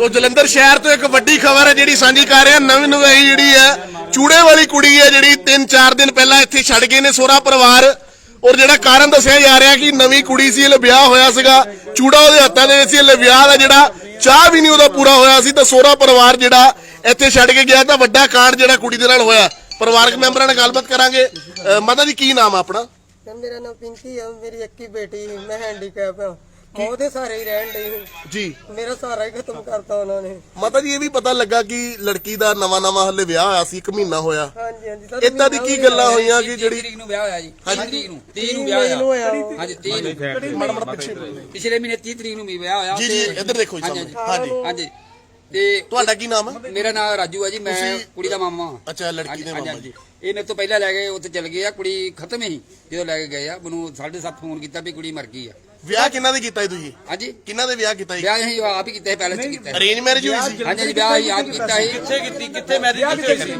ਸੋ ਜਲੰਧਰ ਸ਼ਹਿਰ ਤੋਂ ਇੱਕ ਵੱਡੀ ਖਬਰ ਹੈ ਜਿਹੜੀ ਸਾਂਝੀ ਕਰ ਰਿਹਾ, ਨਵੀਂ ਨਵੀਂ ਜਿਹੜੀ ਹੈ, ਚੂੜੇ ਵਾਲੀ ਕੁੜੀ ਹੈ ਜਿਹੜੀ 3-4 ਦਿਨ ਪਹਿਲਾਂ ਇੱਥੇ ਛੱਡ ਗਏ ਨੇ, ਸੋਹਰਾ ਪਰਿਵਾਰ। ਔਰ ਜਿਹੜਾ ਕਾਰਨ ਦੱਸਿਆ ਜਾ ਰਿਹਾ ਕਿ ਨਵੀਂ ਕੁੜੀ ਸੀ ਇਹ ਵਿਆਹ ਹੋਇਆ ਸੀਗਾ। ਚੂੜਾ ਉਹਦੇ ਹੱਥਾਂ ਦੇ ਵਿੱਚ ਸੀ ਇਹ ਵਿਆਹ ਦਾ ਜਿਹੜਾ ਚਾਹ ਵੀ ਨਹੀਂ ਉਹਦਾ ਪੂਰਾ ਹੋਇਆ ਸੀ, ਤਾਂ ਸੋਹਰਾ ਪਰਿਵਾਰ ਜਿਹੜਾ ਇੱਥੇ ਛੱਡ ਕੇ ਗਿਆ, ਤਾਂ ਵੱਡਾ ਕਾਂਡ ਜਿਹੜਾ ਕੁੜੀ ਦੇ ਨਾਲ ਹੋਇਆ। ਪਰਿਵਾਰਕ ਮੈਂਬਰਾਂ ਨਾਲ ਗੱਲਬਾਤ ਕਰਾਂਗੇ। ਮਾਤਾ ਜੀ, ਕੀ ਨਾਮ ਆ ਆਪਣਾ? ਮੇਰਾ ਨਾਮ ਪਿੰਕੀ ਆ, ਮੇਰੀ ਇੱਕ ਬੇਟੀ, ਮੈਂ ਹੈਂਡੀਕੈਪ ਆ। ਉਹਦੇ ਸਾਰੇ ਹੀ ਰਹਿਣ ਸੀ। ਜੀ। ਮੇਰਾ ਸਾਰਾ ਹੀ ਖਤਮ ਕਰਤਾ ਉਹਨਾਂ ਨੇ। ਮਾਤਾ ਜੀ ਇਹ ਵੀ ਪਤਾ ਲੱਗਾ ਕਿ ਲੜਕੀ ਦਾ ਨਵਾਂ ਨਵਾਂ ਹਲੇ ਵਿਆਹ ਹੋਇਆ ਸੀ ਇੱਕ ਮਹੀਨਾ ਹੋਇਆ। ਹਾਂਜੀ ਹਾਂਜੀ ਸਰ ਇਦਾਂ ਦੀ ਕੀ ਗੱਲਾਂ ਹੋਈਆਂ ਕਿ ਜਿਹੜੀ ਤਰੀਕ ਨੂੰ ਵਿਆਹ ਹੋਇਆ ਜੀ। 30 ਤਰੀਕ ਨੂੰ 30 ਨੂੰ ਵਿਆਹ ਹੋਇਆ। ਹਾਂਜੀ 30 ਨੂੰ। ਮਾੜਾ ਮਾੜਾ ਪਿੱਛੇ ਪਿਛਲੇ ਮਹੀਨੇ 30 ਤਰੀਕ ਨੂੰ ਵੀ ਵਿਆਹ ਹੋਇਆ ਜੀ ਜੀ ਤੇ- ਇੱਧਰ ਦੇਖੋ ਜੀ ਹਾਂਜੀ, ਸਾਹਮਣੇ। ਹਾਂਜੀ ਹਾਂਜੀ। ਤੇ ਤੁਹਾਡਾ ਕੀ ਨਾਮ ਹੈ ਮੇਰਾ ਨਾਮ ਰਾਜੂ ਹੈ ਜੀ ਮੈਂ ਕੁੜੀ ਦਾ ਮਾਮਾ ਹਾਂ। ਅੱਛਾ ਲੜਕੀ ਦੇ ਮਾਮਾ ਜੀ। ਇਹ ਮੇਰੇ ਤੋਂ ਪਹਿਲਾਂ ਲੈ ਗਏ ਉੱਥੇ ਚਲ ਗਏ ਆ। ਕੁੜੀ ਖਤਮ ਹੀ ਜਦੋਂ ਲੈ ਕੇ ਗਏ ਆ। ਮੈਨੂੰ 7:30 ਫੋਨ ਕੀਤਾ ਵੀ ਕੁੜੀ ਮਰ ਗਈ ਆ। ਵਿਆਹ ਕਿੰਨਾ ਦੇ ਕੀਤਾ ਸੀ ਤੁਸੀਂ? ਹਾਂਜੀ। ਕਿੰਨਾ ਦੇ ਵਿਆਹ ਕੀਤਾ ਸੀ? ਵਿਆਹ ਅਸੀਂ ਆਪ ਹੀ ਕੀਤਾ ਸੀ ਪੈਲਸ ਚ ਕੀਤਾ ਸੀ। ਅਰੇਂਜ ਮੈਰਿਜ ਹੋਈ ਸੀ? ਹਾਂਜੀ ਵਿਆਹ ਅਸੀਂ ਆਪ ਕੀਤਾ ਸੀ। ਕਿੱਥੇ ਕੀਤੀ ਕਿੱਥੇ ਮੈਰਿਜ ਕੀਤੀ?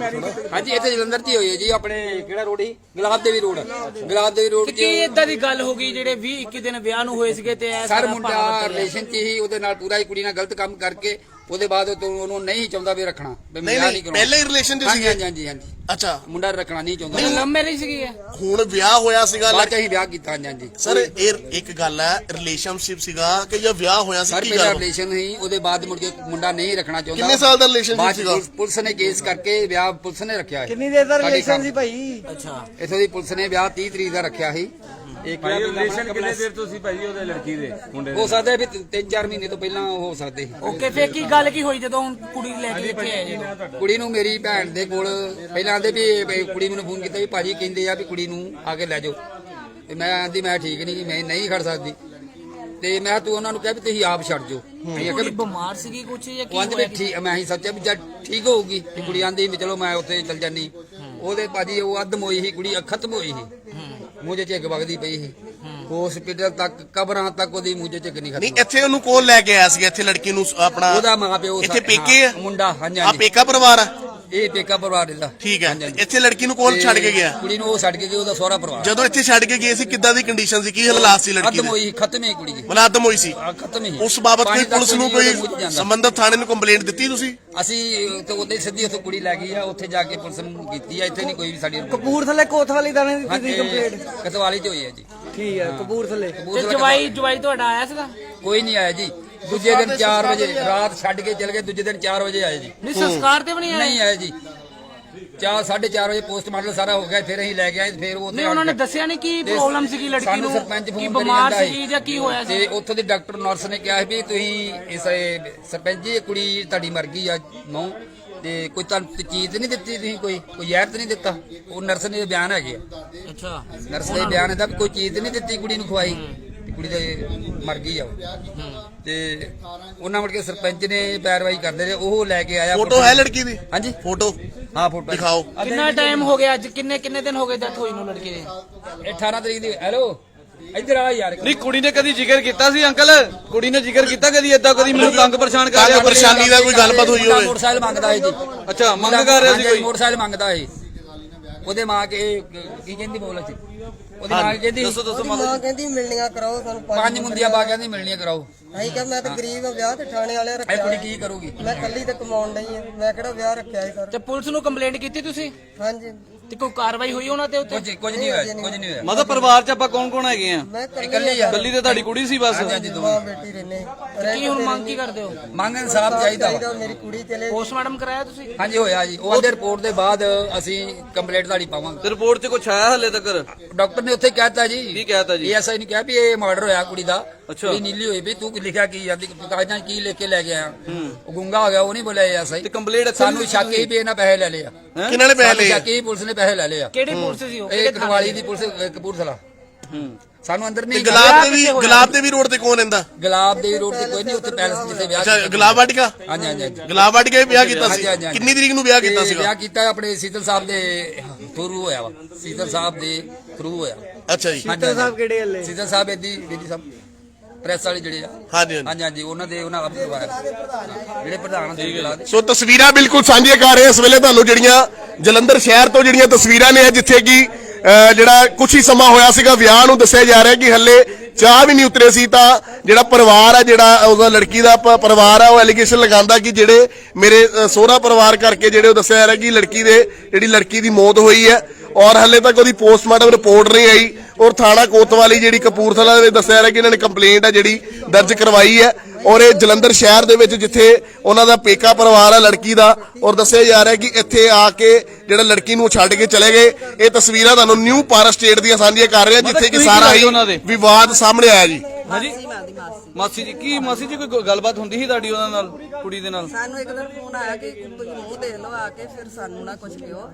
ਹਾਂਜੀ ਇੱਥੇ ਜਲੰਧਰ 'ਚ ਹੀ ਹੋਈ ਹੈ ਜੀ ਆਪਣੇ ਕਿਹੜਾ ਰੋਡ ਹੀ ਗੁਲਾਬ ਦੇਵੀ ਰੋਡ ਗੁਲਾਬ ਦੇਵੀ ਰੋਡ 'ਚ ਕੀ ਇਦਾਂ ਦੀ ਗੱਲ ਹੋ ਗਈ ਜਿਹੜੇ 20 21 ਦਿਨ ਵਿਆਹ ਨੂੰ ਹੋਏ ਸੀਗੇ ਤੇ ਐ ਸਰ ਮੁੰਡਾ ਰਿਲੇਸ਼ਨ 'ਚ ਹੀ ਉਹਦੇ ਨਾਲ ਪੂਰਾ ਹੀ ਕੁੜੀ ਨਾਲ ਗਲਤ ਕੰਮ ਕਰਕੇ ਉਹਦੇ ਬਾਅਦ ਉਹ ਤੋਂ ਉਹਨੂੰ ਨਹੀਂ ਚਾਹੁੰਦਾ ਵੀ ਰੱਖਣਾ ਵੀ ਨਹੀਂ ਵਿਆਹ ਨਹੀਂ ਕਰਾਉਣਾ। ਪਹਿਲੇ ਹੀ ਰਿਲੇਸ਼ਨ ਚ ਹਾਂਜੀ ਸੀਗੇ? ਹਾਂਜੀ ਹਾਂਜੀ ਹਾਂਜੀ। ਅੱਛਾ। ਮੁੰਡਾ ਰੱਖਣਾ ਨਹੀਂ ਚਾਹੁੰਦਾ। ਲਵ ਮੈਰਿਜ ਸੀਗੀ। ਇਹ? ਹੁਣ ਵਿਆਹ ਹੋਇਆ ਸੀਗਾ ਬਾਅਦ 'ਚ ਅਸੀਂ ਵਿਆਹ ਕੀਤਾ ਹਾਂਜੀ ਹਾਂਜੀ। ਸਰ ਇਹ ਇੱਕ ਗੱਲ ਹੈ ਰਿਲੇਸ਼ਨਸ਼ਿਪ ਸੀਗਾ ਕਿ ਜਾਂ ਵਿਆਹ ਹੋਇਆ ਸੀ ਸਰ ਕੀ ਪਹਿਲਾ ਗੱਲ? ਰਿਲੇਸ਼ਨ ਸੀ ਉਹਦੇ ਬਾਅਦ ਮੁੜ ਕੇ ਮੁੰਡਾ ਨਹੀਂ ਰੱਖਣਾ ਚਾਹੁੰਦਾ। ਕਿੰਨੇ ਸਾਲ ਦਾ ਰਿਲੇਸ਼ਨਸ਼ਿਪ ਬਾਅਦ 'ਚ ਸੀਗਾ? ਪੁਲਿਸ- ਪੁਲਿਸ ਨੇ ਕੇਸ ਕਰਕੇ ਵਿਆਹ ਪੁਲਿਸ ਨੇ ਰੱਖਿਆ ਹੈ ਕਿੰਨੀ ਦੇਰ ਦਾ ਸਾਡੇ ਰਿਲੇਸ਼ਨ ਸੀ ਭਾਈ? ਅੱਛਾ। ਇੱਥੋਂ ਦੀ ਪੁਲਿਸ ਨੇ ਵਿਆਹ 30 ਤਰੀਕ ਦਾ ਰੱਖਿਆ ਸੀ। ਇੱਕ ਭਾਈ ਰਿਲੇਸ਼ਨ ਕਿੰਨੇ ਦੇਰ ਤੋਂ ਸੀ ਭਾਈ ਉਹਦੇ ਲੜਕੀ ਦੇ ਮੁੰਡੇ ਹੋ ਸਕਦਾ ਵੀ 3-4 ਮਹੀਨੇ ਤੋਂ ਪਹਿਲਾਂ ਹੋ ਸਕਦੇ ਓਕੇ ਫੇਰ ਕੀ ਗੱਲ ਕੀ ਹੋਈ ਜਦੋਂ ਹੁਣ ਕੁੜੀ ਲੈ ਕੇ ਇੱਥੇ ਆਏ ਜਦੋਂ ਕੁੜੀ ਨੂੰ ਮੇਰੀ ਭੈਣ ਦੇ ਕੋਲ ਪਹਿਲਾਂ ਆਂਦੇ ਵੀ ਕੁੜੀ ਮੈਨੂੰ ਫੋਨ ਕੀਤਾ ਵੀ ਭਾਜੀ ਕਹਿੰਦੇ ਆ ਵੀ ਕੁੜੀ ਨੂੰ ਆ ਕੇ ਲੈ ਜਾਓ। ਤੇ ਮੈਂ ਆਂਦੀ ਮੈਂ ਠੀਕ ਨਹੀਂ ਮੈਂ ਨਹੀਂ ਖੜ ਸਕਦੀ। ਤੇ ਮੈਂ ਤੂੰ ਉਹਨਾਂ ਨੂੰ ਕਿਹਾ ਵੀ ਤੁਸੀਂ ਆਪ ਛੱਡ ਜਾਓ। ਅਸੀਂ ਆਖਿਆ ਕੁੜੀ ਵੀ ਬਿਮਾਰ ਸੀਗੀ ਕੁਛ ਜਾਂ ਕੀ ਹੋਇਆ ਵੀ ਠੀਕ ਮੈਂ ਹੀ ਸੋਚਿਆ ਵੀ ਜਦ ਠੀਕ ਹੋਊਗੀ। ਤੇ ਕੁੜੀ ਆਂਦੀ ਵੀ ਚਲੋ ਮੈਂ ਉੱਥੇ ਚੱਲ ਜਾਨੀ ਉਹਦੇ ਭਾਜੀ ਉਹ ਅੱਧ ਮੋਈ ਸੀ ਕੁੜੀ ਖਤਮ ਹੋਈ ਸੀ। ਮੂੰਹ 'ਚ ਇੱਕ ਵਗਦੀ ਪਈ ਸੀ। ਹਸਪੀਟਲ ਤੱਕ ਕਬਰਾਂ ਤੱਕ ਉਹਦੀ ਮੂੰਹ 'ਚ ਨਹੀਂ ਨਹੀਂ ਖਤਮ ਇੱਥੇ ਉਹਨੂੰ ਕੌਣ ਲੈ ਕੇ ਆਇਆ ਸੀ ਇੱਥੇ ਲੜਕੀ ਨੂੰ ਆਪਣਾ ਉਹਦਾ ਮਾਂ ਪਿਓ ਇੱਥੇ ਸਾ- ਪੇਕੇ ਆ? ਹਾਂ, ਮੁੰਡਾ ਹਾਂਜੀ ਆ ਹਾਂਜੀ ਪੇਕਾ ਪਰਿਵਾਰ ਆ? ਇਹ ਪੇਕਾ ਪਰਿਵਾਰ ਦਾ ਠੀਕ ਹੈ। ਇੱਥੇ ਲੜਕੀ ਨੂੰ ਤੇ ਛੱਡ ਕੇ ਗਿਆ? ਕੁੜੀ ਨੂੰ ਉਹ ਛੱਡ ਕੇ ਗਿਆ ਉਹਦਾ ਸਹੁਰਾ ਪਰਿਵਾਰ। ਜਦੋਂ ਇੱਥੇ ਛੱਡ ਕੇ ਗਏ ਸੀ ਕਿੱਦਾਂ ਦੀ ਕੰਡੀਸ਼ਨ ਸੀ? ਕੀ ਹਾਲਾਤ ਸੀ ਲੜਕੀ ਖਤਮ ਦੇ? ਹੋਈ ਖਤਮ ਹੀ ਕੁੜੀ ਦੀ। ਮਲਾਦਮ ਹੋਈ ਸੀ? ਆ, ਖਤਮ ਹੀ। ਉਸ ਬਾਬਤ ਪਾਣੀ ਕੋਈ ਪੁਲਿਸ ਨੂੰ ਕੋਈ ਜਾਂਦਾ। ਸੰਬੰਧਿਤ ਥਾਣੇ ਨੂੰ ਕੰਪਲੇਂਟ ਦਿੱਤੀ ਤੁਸੀਂ? ਅਸੀਂ ਤੇ ਉਹਦੇ ਸਿੱਧੀ ਉੱਥੇ ਕੁੜੀ ਲੈ ਗਈ ਆ ਉੱਥੇ ਜਾ ਕੇ ਪੁਲਿਸ ਨੂੰ ਕੀਤੀ ਆ ਇੱਥੇ ਨਹੀਂ ਕੋਈ ਵੀ ਸਾਡੀ ਕਪੂਰਥਲੇ ਕੋਤਵਾਲੀ ਦਾਣੇ ਦੀ ਕੰਪਲੀਟ ਕਤਵਾਲੀ ਚ ਹੋਈ ਹੈ ਜੀ। ਠੀਕ ਹੈ ਕਪੂਰਥਲੇ। ਤੇ ਕਪੂਰਥਲਾ ਜਵਾਈ ਜਵਾਈ ਤੁਹਾਡਾ ਆਇਆ ਸੀਗਾ? ਕੋਈ ਨਹੀਂ ਆਇਆ ਜੀ। ਦੂਜੇ ਦਿਨ 4 ਵਜੇ ਰਾਤ ਛੱਡ ਕੇ ਚਲੇ ਗਏ ਦੂਜੇ ਦਿਨ 4 ਵਜੇ ਆਏ ਜੀ। ਨਹੀਂ ਸੰਸਕਾਰ ਤੇ ਵੀ ਨਹੀਂ ਆਏ? ਨਹੀਂ ਆਏ ਜੀ। 4 4:30 ਵਜੇ ਪੋਸਟਮਾਰਟਮ ਸਾਰਾ ਹੋ ਗਿਆ ਫਿਰ ਅਸੀਂ ਲੈ ਕੇ ਆਏ ਫਿਰ ਉਹ ਨਹੀਂ ਉਹਨਾਂ ਨੇ ਦੱਸਿਆ ਨਹੀਂ ਕੀ ਤੇ ਪ੍ਰੋਬਲਮ ਸੀਗੀ ਲੜਕੀ ਨੂੰ ਸਰਪੰਚ ਕੀ ਫੋਨ ਕਰੀ ਬਿਮਾਰ ਜਾਂਦਾ ਸੀਗੀ ਜਾਂ ਕੀ ਹੋਇਆ ਸੀ? ਤੇ ਉੱਥੋਂ ਦੇ ਡਾਕਟਰ ਨਰਸ ਨੇ ਕਿਹਾ ਵੀ ਤੁਸੀਂ ਇਸ ਸਰਪੰਚ ਜੀ ਇਹ ਕੁੜੀ ਤੁਹਾਡੀ ਮਰ ਗਈ ਆ ਨੌ ਤੇ ਕੋਈ ਤੁਹਾਨੂੰ ਚੀਜ਼ ਨਹੀਂ ਦਿੱਤੀ ਤੁਸੀਂ ਕੋਈ ਕੋਈ ਜ਼ਹਿਰ ਤਾਂ ਨਹੀਂ ਦਿੱਤਾ? ਉਹ ਨਰਸ ਨੇ ਬਿਆਨ ਹੈਗੇ ਅੱਛਾ। ਨਰਸ ਦੇ ਬਿਆਨ ਇਹਦਾ ਵੀ ਕੋਈ ਚੀਜ਼ ਨਹੀਂ ਦਿੱਤੀ ਕੁੜੀ ਨੂੰ ਖਵਾਈ। ਤੇ ਕੁੜੀ ਦੇ ਮਰ ਗਈ ਆ ਉਹ। ਤੇ ਉਹਨਾਂ ਮੁੜ ਕੇ ਸਰਪੰਚ ਨੇ ਪੈਰਵਾਈ ਕਰਦੇ ਰਹੇ ਉਹ ਲੈ ਕੇ ਆਇਆ ਫੋਟੋ ਹੈ ਲੜਕੀ ਦੀ? ਹਾਂਜੀ। ਫੋਟੋ? ਹਾਂ ਫੋਟੋ ਦਿਖਾਓ। ਕਿੰਨਾ ਟਾਈਮ ਹੋ ਗਿਆ ਅੱਜ? ਕਿੰਨੇ ਕਿੰਨੇ ਦਿਨ ਹੋ ਗਏ ਡੈਥ ਹੋਈ ਨੂੰ ਲੜਕੇ ਦੇ? ਇਹ 18 ਤਰੀਕ ਦੀ ਹੈਲੋ? ਇੱਧਰ ਆ ਯਾਰ। ਨਹੀਂ ਕੁੜੀ ਨੇ ਕਦੀ ਜ਼ਿਕਰ ਕੀਤਾ ਸੀ ਅੰਕਲ? ਕੁੜੀ ਨੇ ਜ਼ਿਕਰ ਕੀਤਾ ਕਦੀ? ਏਦਾਂ ਕਦੀ ਮੈਨੂੰ ਤੰਗ ਪਰੇਸ਼ਾਨ ਕਰ ਤੰਗ ਰਿਹਾ? ਪਰੇਸ਼ਾਨੀ ਦਾ ਕੋਈ ਗੱਲਬਾਤ ਹੋਈ ਮੁੰਡਾ ਹੋਵੇ। ਮੋਟਰਸਾਈਕਲ ਮੰਗਦਾ ਹੈ ਜੀ। ਅੱਛਾ ਮੰਗ ਕਰ ਰਿਹਾ ਸੀ ਹਾਂਜੀ, ਕੋਈ? ਮੋਟਰਸਾਈਕਲ ਮੰਗਦਾ ਹੈ ਉਹਦੇ ਮਾਂ ਕੇ ਕੀ ਕਹਿੰਦੀ ਬੋਲ ਸੀ ਉਹਦੀ ਮਾਂ ਕਹਿੰਦੀ ਦੱਸੋ ਦੱਸੋ ਮਾਂ ਕਹਿੰਦੀ ਮਿਲਣੀਆਂ ਕਰਾਓ ਸਾਨੂੰ ਪੰਜ ਮੁੰਦੀਆਂ ਪਾ ਕਹਿੰਦੀ ਮਿਲਣੀਆਂ ਕਰਾਓ। ਅਸੀਂ ਕਿਹਾ ਮੈਂ ਤਾਂ ਗਰੀਬ ਆ ਵਿਆਹ ਤੇ ਥਾਣੇ ਵਾਲਿਆਂ ਇਹ ਰੱਖਿਆ ਕੁੜੀ ਕੀ ਕਰੂਗੀ? ਮੈਂ ਕੱਲੀ ਤੇ ਕਮਾਉਣ ਡਈ ਆ। ਮੈਂ ਕਿਹੜਾ ਵਿਆਹ ਰੱਖਿਆ ਸੀ ਸਰ? ਤੇ ਪੁਲਿਸ ਨੂੰ ਕੰਪਲੇਂਟ ਕੀਤੀ ਤੁਸੀਂ? ਹਾਂਜੀ। ਤੇ ਕੋਈ ਕਾਰਵਾਈ ਹੋਈ ਉਹਨਾਂ ਤੇ ਉੱਤੇ? ਕੁਝ ਕੁਝ ਨਹੀਂ ਹੋਇਆ ਕੁਝ ਨਹੀਂ ਹੋਇਆ। ਮਤਲਬ ਪਰਿਵਾਰ ਚ ਆਪਾਂ ਕੌਣ ਕੌਣ ਹੈਗੇ ਆ? ਮੈਂ ਇਕੱਲੀ ਕੱਲੀ ਆ। ਕੱਲੀ ਤੇ ਤੁਹਾਡੀ ਕੁੜੀ ਸੀ ਬਸ। ਹਾਂਜੀ ਹਾਂਜੀ ਦੋ। ਮਾਂ ਬੇਟੀ ਰਹਿੰਦੇ। ਕੀ ਹੁਣ ਮੰਗ ਕੀ ਕਰਦੇ ਹੋ? ਮੰਗ ਇਨਸਾਫ ਚਾਹੀਦਾ ਵਾ। ਮੇਰੀ ਕੁੜੀ ਚਲੇ ਪੋਸਟਮਾਰਟਮ ਕਰਾਇਆ ਤੁਸੀਂ? ਹਾਂਜੀ ਹੋਇਆ ਜੀ। ਉਹਦੇ ਰਿਪੋਰਟ ਦੇ ਬਾਅਦ ਅਸੀਂ ਕੰਪਲੀਟ ਤੁਹਾਡੀ ਪਾਵਾਂਗੇ। ਤੇ ਰਿਪੋਰਟ ਚ ਕੁਛ ਆਇਆ ਹਲੇ ਤੱਕ? ਡਾਕਟਰ ਨੇ ਉੱਥੇ ਕਹਿਤਾ ਜੀ। ਕੀ ਕਹਿਤਾ ਜੀ? ਐਸਆਈ ਨੇ ਕਿਹਾ ਵੀ ਇਹ ਮਰਡਰ ਹੋਇਆ ਕੁੜੀ ਦਾ। ਅੱਛਾ। ਕੁੜੀ ਨੀਲੀ ਹੋਈ ਵੀ ਤੂੰ ਕੀ ਲਿਖਿਆ ਕੀ ਜਾਂਦੀ ਕਾਗਜ਼ਾਂ 'ਚ ਕੀ ਲਿਖ ਕੇ ਲੈ ਆਇਆ? ਉਹ ਗੁੰਗਾ ਹੋ ਗਿਆ ਉਹ ਨਹੀਂ ਬੋਲਿਆ ਐਸਆਈ ਤੇ ਕੰਪਲੀਟ ਸਾਨੂੰ ਸ਼ੱਕ ਹੀ ਵੀ ਇਹਨਾਂ ਪੈਸੇ ਲੈ ਲਏ ਆ। ਕਿਹਨਾਂ ਨੇ ਪੈਸੇ ਸਾਨੂੰ ਲਏ ਸ਼ੱਕ ਹੀ ਪੁਲਿਸ ਨੇ ਪੈਸੇ ਲੈ ਲਏ ਆ। ਕਿਹੜੀ ਪੁਲਿਸ ਸੀ ਉਹ? ਇਹ ਕਿਹੜੇ ਥਾਣੇ ਦੀ? ਪੁਲਿਸ ਅਹ ਕਪੂਰਥਲਾ। ਹੂੰ। ਸਾਨੂੰ ਅੰਦਰ ਨਹੀਂ ਗੁਲਾਬ ਦੇ ਵੀ ਗੁਲਾਬ ਦੇ ਵੀ ਰੋਡ ਤੇ ਕੌਣ ਰਹਿੰਦਾ ਗੁਲਾਬ ਦੇ ਰੋਡ ਤੇ ਕੋਈ ਨਹੀਂ ਉੱਥੇ ਪੈਲਸ ਜਿੱਥੇ ਵਿਆਹ ਅੱਛਾ ਕੀਤਾ। ਗੁਲਾਬ ਵਾਟਿਕਾ? ਹਾਂਜੀ ਹਾਂਜੀ ਹਾਂਜੀ। ਗੁਲਾਬ ਵਾਟਿਕਾ ਵੀ ਵਿਆਹ ਕੀਤਾ ਸੀ? ਹਾਂਜੀ, ਹਾਂਜੀ, ਹਾਂਜੀ। ਕਿੰਨੀ ਤਰੀਕ ਨੂੰ ਵਿਆਹ ਕੀਤਾ ਤੇ ਸੀਗਾ? ਵਿਆਹ ਕੀਤਾ ਆਪਣੇ ਸੀਤਲ ਸਾਹਿਬ ਦੇ ਥਰੂ ਹੋਇਆ ਵਾ। ਸੀਤਲ ਸਾਹਿਬ ਦੇ ਥਰੂ ਹੋਇਆ। ਅੱਛਾ ਜੀ। ਹਾਂਜੀ, ਹਾਂਜੀ। ਸਾਹਿਬ ਕਿਹੜੇ ਹੱਲੇ ਸੀਤਲ ਸਾਹਿਬ ਇਹਦੀ ਬੇਦੀ ਸਾਹਿਬ। ਪ੍ਰੈਸ ਵਾਲੇ ਜਿਹੜੇ ਆ। ਹਾਂਜੀ ਹਾਂਜੀ। ਹਾਂਜੀ ਹਾਂਜੀ ਉਹਨਾਂ ਦੇ ਉਹਨਾਂ ਆਪ ਕਰਵਾਇਆ ਜਿਹੜੇ ਪ੍ਰਧਾਨ ਸੀ ਗੁਲਾਬ ਦੇ ਸੋ ਤਸਵੀਰਾਂ ਬਿਲਕੁਲ ਸਾਂਝੀਆਂ ਕਰ ਰਹੇ ਹਾਂ ਇਸ ਵੇਲੇ ਤੁਹਾਨੂੰ ਜਿਹੜੀਆਂ ਜਲੰਧਰ ਸ਼ਹਿਰ ਤੋਂ ਜਿਹੜੀਆਂ ਤਸਵੀਰਾਂ ਨੇ ਜਿੱਥੇ ਕਿ ਅਹ ਜਿਹੜਾ ਕੁਝ ਹੀ ਸਮਾਂ ਹੋਇਆ ਸੀਗਾ ਵਿਆਹ ਨੂੰ ਦੱਸਿਆ ਜਾ ਰਿਹਾ ਕਿ ਹੱਲੇ ਚਾਹ ਵੀ ਨਹੀਂ ਉਤਰੇ ਸੀ ਤਾਂ ਜਿਹੜਾ ਪਰਿਵਾਰ ਆ ਜਿਹੜਾ ਉਹਦਾ ਲੜਕੀ ਦਾ ਪ- ਪਰਿਵਾਰ ਆ ਉਹ ਐਲੀਗੇਸ਼ਨ ਲਗਾਉਂਦਾ ਕਿ ਜਿਹੜੇ ਮੇਰੇ ਸਹੁਰਾ ਪਰਿਵਾਰ ਕਰਕੇ ਜਿਹੜੇ ਉਹ ਦੱਸਿਆ ਜਾ ਰਿਹਾ ਕਿ ਲੜਕੀ ਦੇ ਜਿਹੜੀ ਲੜਕੀ ਦੀ ਮੌਤ ਹੋਈ ਹੈ ਔਰ ਹੱਲੇ ਤੱਕ ਉਹਦੀ ਪੋਸਟਮਾਰਟਮ ਰਿਪੋਰਟ ਨਹੀਂ ਆਈ। ਔਰ ਥਾਣਾ ਕੋਤਵਾਲੀ ਜਿਹੜੀ ਕਪੂਰਥਲਾ ਦੇ ਵਿੱਚ ਦੱਸਿਆ ਰਿਹਾ ਕਿ ਇਹਨਾਂ ਨੇ ਕੰਪਲੇਂਟ ਹੈ ਜਿਹੜੀ ਦਰਜ ਕਰਵਾਈ ਹੈ। ਔਰ ਇਹ ਜਲੰਧਰ ਸ਼ਹਿਰ ਦੇ ਵਿੱਚ ਜਿੱਥੇ ਉਹਨਾਂ ਦਾ ਪੇਕਾ ਪਰਿਵਾਰ ਹੈ ਲੜਕੀ ਦਾ ਔਰ ਦੱਸਿਆ ਜਾ ਰਿਹਾ ਕਿ ਇੱਥੇ ਆ ਕੇ ਜਿਹੜਾ ਲੜਕੀ ਨੂੰ ਛੱਡ ਕੇ ਚਲੇ ਗਏ। ਇਹ ਤਸਵੀਰਾਂ ਤੁਹਾਨੂੰ ਨਿਊ ਪਾਰਾ ਸਟੇਟ ਦੀਆਂ ਸਾਂਝੀਆਂ ਕਰ ਰਹੇ ਹਾਂ ਜਿੱਥੇ ਕਿ ਸਾਰਾ ਹੀ? ਵਿਵਾਦ ਸਾਹਮਣੇ ਆਇਆ ਜੀ। ਹਾਂਜੀ? ਮਾਸੀ ਜੀ ਕੀ ਮਾਸੀ ਜੀ ਕੋਈ ਗੱਲਬਾਤ ਹੁੰਦੀ ਸੀ ਤੁਹਾਡੀ ਉਹਨਾਂ ਨਾਲ ਕੁੜੀ ਦੇ ਨਾਲ? ਸਾਨੂੰ ਇੱਕ ਦਿਨ ਫੋਨ ਆਇਆ ਕਿ ਤੁਸੀਂ ਮੂੰਹ ਦੇਖ ਲਓ ਆ ਕੇ ਫਿਰ ਸਾਨੂੰ ਨਾ ਕੁਝ ਕਿਹੋ।